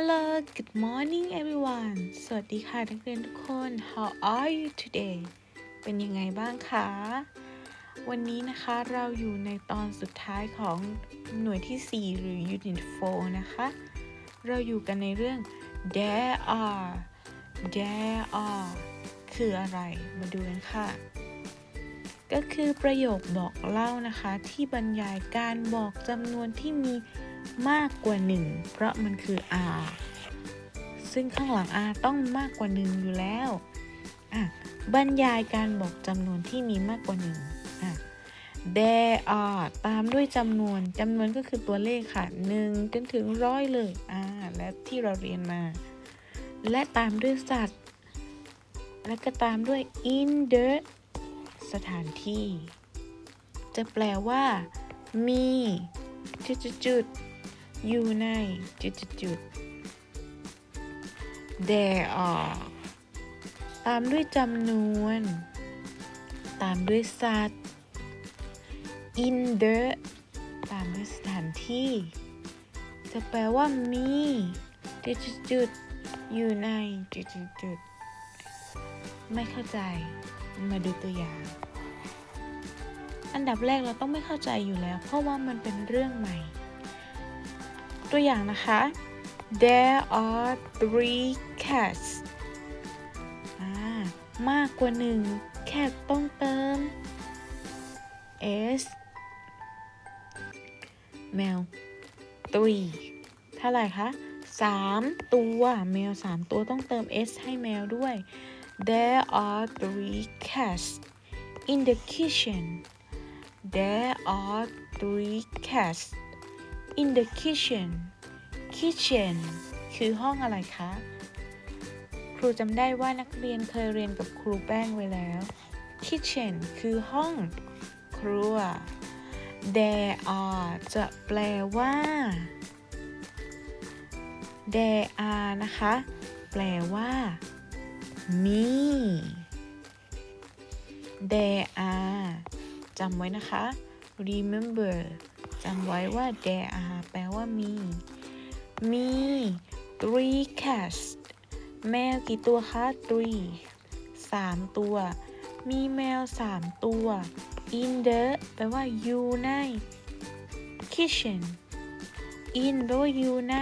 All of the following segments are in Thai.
Hello good morning everyone สวัสดีค่ะนักเรียนทุกคน How are you today เป็นยังไงบ้างคะ วันนี้นะคะเราอยู่ในตอนสุดท้ายของหน่วยที่ 4 หรือ Unit 4 นะคะ เราอยู่กันในเรื่อง there are there are คืออะไร มาดูกันค่ะ ก็คือประโยคบอกเล่านะคะ ที่บรรยายการบอกจำนวนที่มี มากกว่าหนึ่งเพราะมันคือ r ซึ่งข้างหลัง r ต้องมากกว่าหนึ่งอยู่แล้วอะบรรยายการบอกจำนวนที่มีมากกว่าหนึ่งอะ there are ตามด้วยจำนวนจำนวนก็คือตัวเลขค่ะหนึ่งจนถึงร้อยเลยอ่าและที่เราเรียนมา และตามด้วยสัตว์ และก็ตามด้วย in the สถานที่ จะแปลว่า มีจุดจุดๆ อยู่ในจุดจุดจุด there are ตามด้วยจำนวน ตามด้วยสัตว์ in the ตามด้วยสถานที่ จะแปลว่ามีจุดจุดจุดๆอยู่ในจุดจุดจุดๆไม่เข้าใจ มาดูตัวอย่าง อันดับแรกเราต้องไม่เข้าใจอยู่แล้ว เพราะว่ามันเป็นเรื่องใหม่ ตัวอย่างนะคะ there are three cats มากกว่าหนึ่ง cat ต้องเติม s แมว three เท่าไหร่คะสามตัวแมวสามตัวต้องเติม s ให้แมวด้วย There are three cats in the kitchen. There are three cats in the kitchen. Kitchen คือห้องอะไรคะ ครูจำได้ว่านักเรียนเคยเรียนกับครูแป้งไว้แล้ว Kitchen คือห้องครัว There are จะแปลว่า There are นะคะ แปลว่า มี there are จำไว้นะคะ remember จำไว้ว่า there are แปลว่ามี มี three cats แมวกี่ตัวคะ three สามตัว มีแมวสามตัว in the แปลว่าอยู่ใน kitchen in แปลว่าอยู่ใน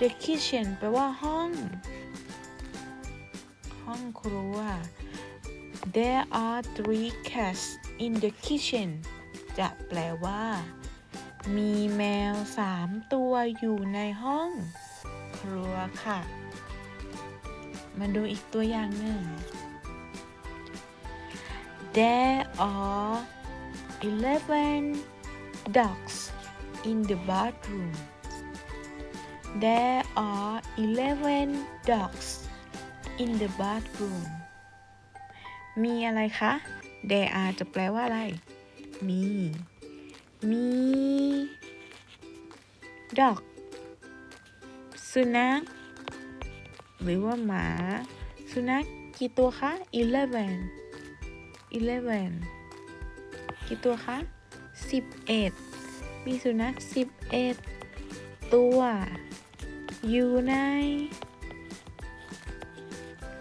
the kitchen แปลว่าห้อง ห้องครัว There are three cats in the kitchen จะแปลว่า มีแมวสามตัวอยู่ในห้องครัวค่ะ มาดูอีกตัวอย่างหนึ่ง There are eleven dogs in the bathroom There are eleven dogs in the bathroom มีอะไรคะ there are จะแปลว่าอะไร มี มี dog สุนัขหรือว่าหมา สุนัขกี่ตัวคะ eleven eleven กี่ตัวคะสิบเอ็ดมีสุนัขสิบเอ็ดตัว อยู่ใน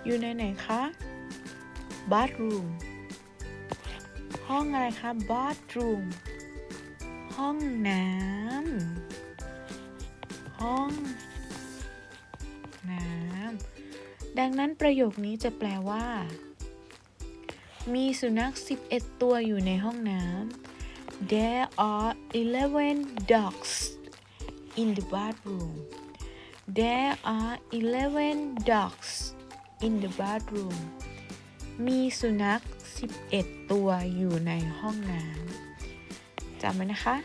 อยู่ในไหนคะ bathroom ห้องอะไรคะ bathroom ห้องน้ำห้องน้ำดังนั้นประโยคนี้จะแปลว่า มีสุนัข 11 ตัวอยู่ในห้องน้ำ There are 11 dogs in the bathroom There are 11 dogs in the bathroom มีสุนัข 11 ตัวอยู่ในห้องน้ำ จำไว้นะคะ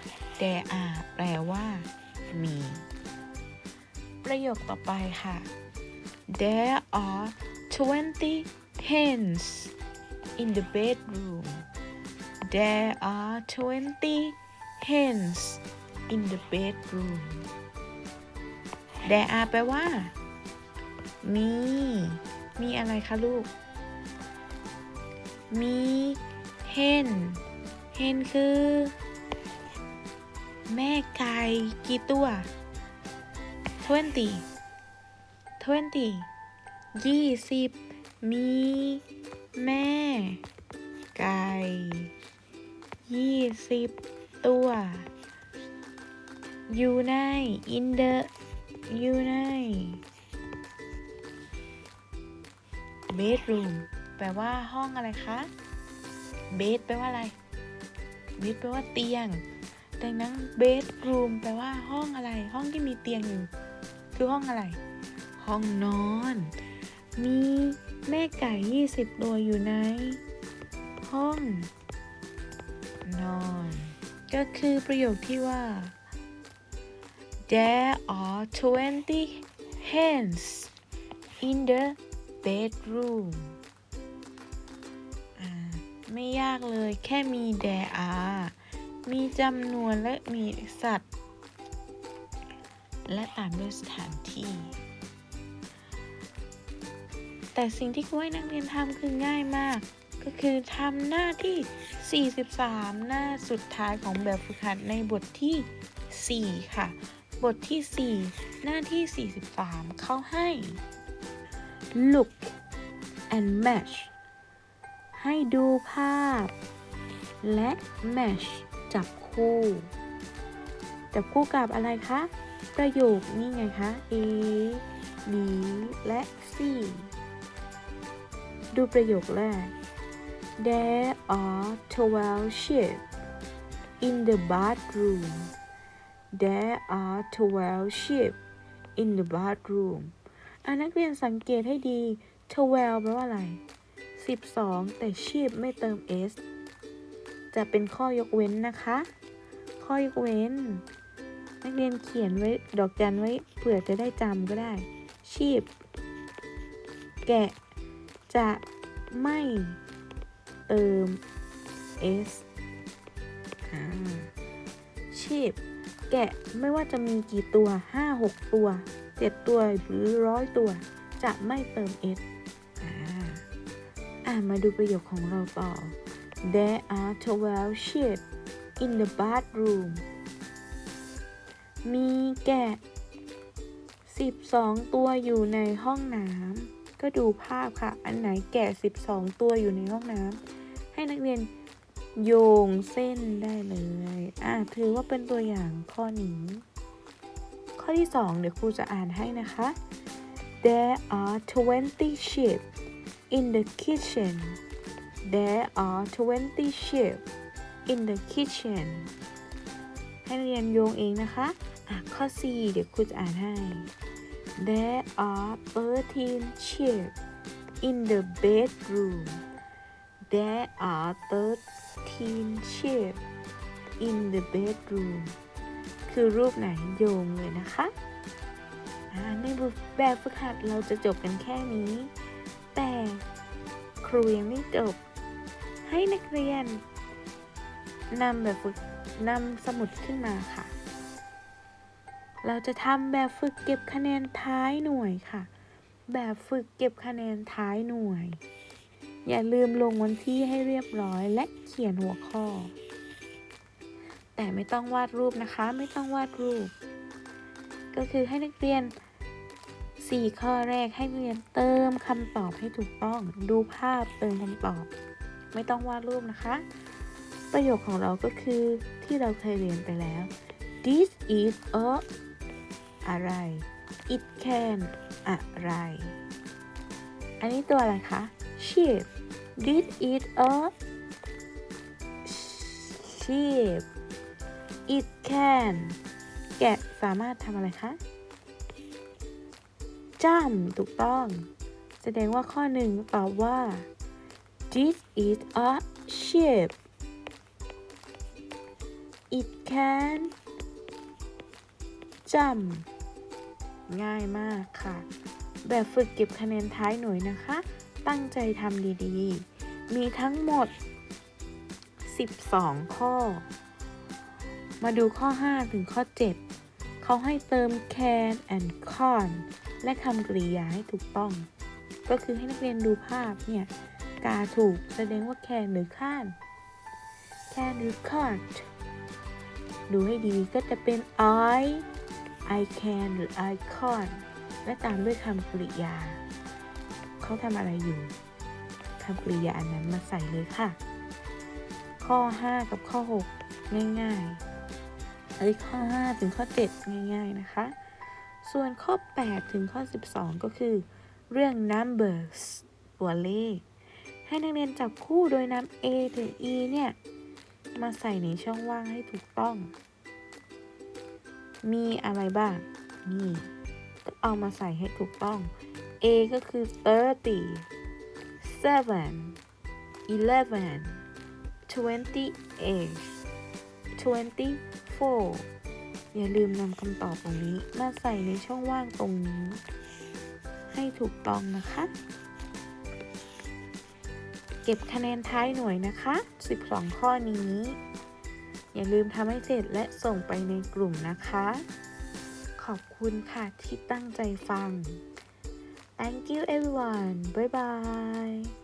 there are แปลว่า มี ประโยคต่อไปค่ะ There are 20 hens in the bedroom There are 20 hens in the bedroom There are แปลว่า มี มีอะไรคะลูก มี hen hen คือ แม่ไก่กี่ตัว twenty twenty ยี่สิบมีแม่ไก่ยี่สิบตัว อยู่ใน in the อยู่ใน bedroom แปลว่าห้องอะไรคะ bed แปลว่าอะไร bed แปลว่าเตียง ดังนั้น bedroom แปลว่าห้องอะไร ห้องที่มีเตียงอยู่ คือห้องอะไร ห้องนอน มีแม่ไก่ 20 ตัวอยู่ใน ห้องนอน ก็คือประโยคที่ว่า There are 20 hens in the bedroom ไม่ยากเลยแค่มี there are มีจำนวนและมีสัตว์ และตามด้วยสถานที่ แต่สิ่งที่ครูให้นักเรียนทำคือง่ายมาก ก็คือทำหน้าที่ 43 หน้าสุดท้ายของแบบฝึกหัดในบทที่ 4 ค่ะ บทที่ 4 หน้าที่ 43 เขาให้ look and match ให้ดูภาพ และ match จับคู่ จับคู่กับอะไรคะ ประโยคนี่ไงคะ A B และ C ดูประโยคแรก There are 12 sheep in the bathroom There are 12 sheep in the bathroom อะนักเรียนสังเกตให้ดี 12 แปลว่าอะไร 12 แต่ sheep ไม่เติม s จะเป็นข้อยกเว้นนะคะ ข้อยกเว้น นักเรียนเขียนไว้ดอกจันไว้เผื่อจะได้จำก็ได้ ชีพ แกะ จะไม่เติม s อ่าชีพ แกะไม่ว่าจะมีกี่ตัว 5 6 ตัว 7 ตัวหรือร้อยตัว จะไม่เติม s อ่าอ่ามาดูประโยคของเราต่อ There are 12 sheep in the bathroom มีแกะ 12 ตัวอยู่ในห้องน้ำ ก็ดูภาพค่ะ อันไหนแกะ 12 ตัวอยู่ในห้องน้ำ ให้นักเรียนโยงเส้นได้เลย อะ ถือว่าเป็นตัวอย่างข้อนี้ ข้อที่ 2 เดี๋ยวครูจะอ่านให้นะคะ There are 20 sheep in the kitchen There are 20 sheep in the kitchen ให้เรียนโยงเองนะคะอะข้อ4เดี๋ยวครูจะอ่านให้ There are 13 sheep in the bedroom There are 13 sheep in the bedroom คือรูปไหนโยงเลยนะคะในแบบฝึกหัดเราจะจบกันแค่นี้ แต่ครูยังไม่จบ ให้นักเรียนนำแบบฝึกนำสมุดขึ้นมาค่ะ เราจะทำแบบฝึกเก็บคะแนนท้ายหน่วยค่ะ แบบฝึกเก็บคะแนนท้ายหน่วย อย่าลืมลงวันที่ให้เรียบร้อยและเขียนหัวข้อ แต่ไม่ต้องวาดรูปนะคะ ไม่ต้องวาดรูป ก็คือให้นักเรียน 4 ข้อแรกให้นักเรียนเติมคำตอบให้ถูกต้อง ดูภาพเติมคำตอบ ไม่ต้องวาดรูปนะคะ ประโยคของเราก็คือที่เราเคยเรียนไปแล้ว this is a อะไร it can อะไร อันนี้ตัวอะไรคะ sheep this is a sheep it can แกะสามารถทำอะไรคะ jump ถูกต้อง แสดงว่าข้อหนึ่งตอบว่า this is a sheep it can jump ง่ายมากค่ะ แบบฝึกเก็บคะแนนท้ายหน่วยนะคะ ตั้งใจทำดีๆ มีทั้งหมด 12 ข้อ มาดูข้อ 5 ถึงข้อ 7 เขาให้เติม can and can และคำกริยาให้ถูกต้อง ก็คือให้นักเรียนดูภาพเนี่ย กาถูก แสดงว่า can หรือ can can หรือ can't ดูให้ดีก็จะเป็น I I can หรือ I con และตามด้วยคำกริยา เขาทำอะไรอยู่คำกริยาอันนั้นมาใส่เลยค่ะ ข้อ 5 กับข้อ 6 ง่ายๆเอ้ยข้อ 5 ถึงข้อ 7 ง่ายๆนะคะ ส่วนข้อ 8 ถึงข้อ 12 ก็คือ เรื่อง numbers ตัวเลข ให้นักเรียนจับคู่โดยนำ A ถึง E เนี่ย มาใส่ในช่องว่างให้ถูกต้อง มีอะไรบ้าง นี่ ก็เอามาใส่ให้ถูกต้อง A ก็คือ thirty seven eleven twenty eight twenty four อย่าลืมนำคำตอบตรงนี้ มาใส่ในช่องว่างตรงนี้ ให้ถูกต้องนะคะ เก็บคะแนนท้ายหน่วยนะคะ 12 ข้อนี้ อย่าลืมทำให้เสร็จและส่งไปในกลุ่มนะคะ ขอบคุณค่ะที่ตั้งใจฟัง Thank you everyone. Bye bye.